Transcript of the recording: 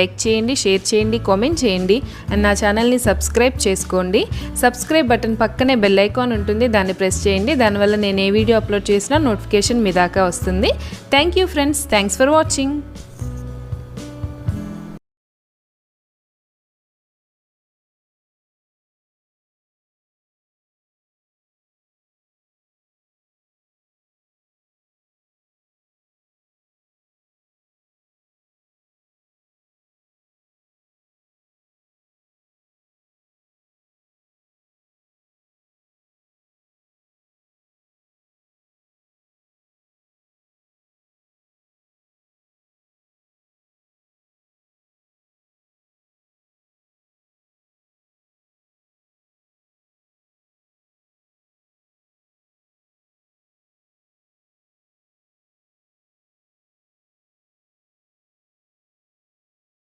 Like చేయండి share చేయండి comment చేయండి అండ్ నా ఛానల్ని సబ్స్క్రైబ్ చేసుకోండి. సబ్స్క్రైబ్ బటన్ పక్కనే బెల్ ఐకాన్ ఉంటుంది దాన్ని ప్రెస్ చేయండి. దానివల్ల నేను ఏ వీడియో అప్లోడ్ చేసినా నోటిఫికేషన్ మీ దాకా వస్తుంది. Thank you friends thanks for watching.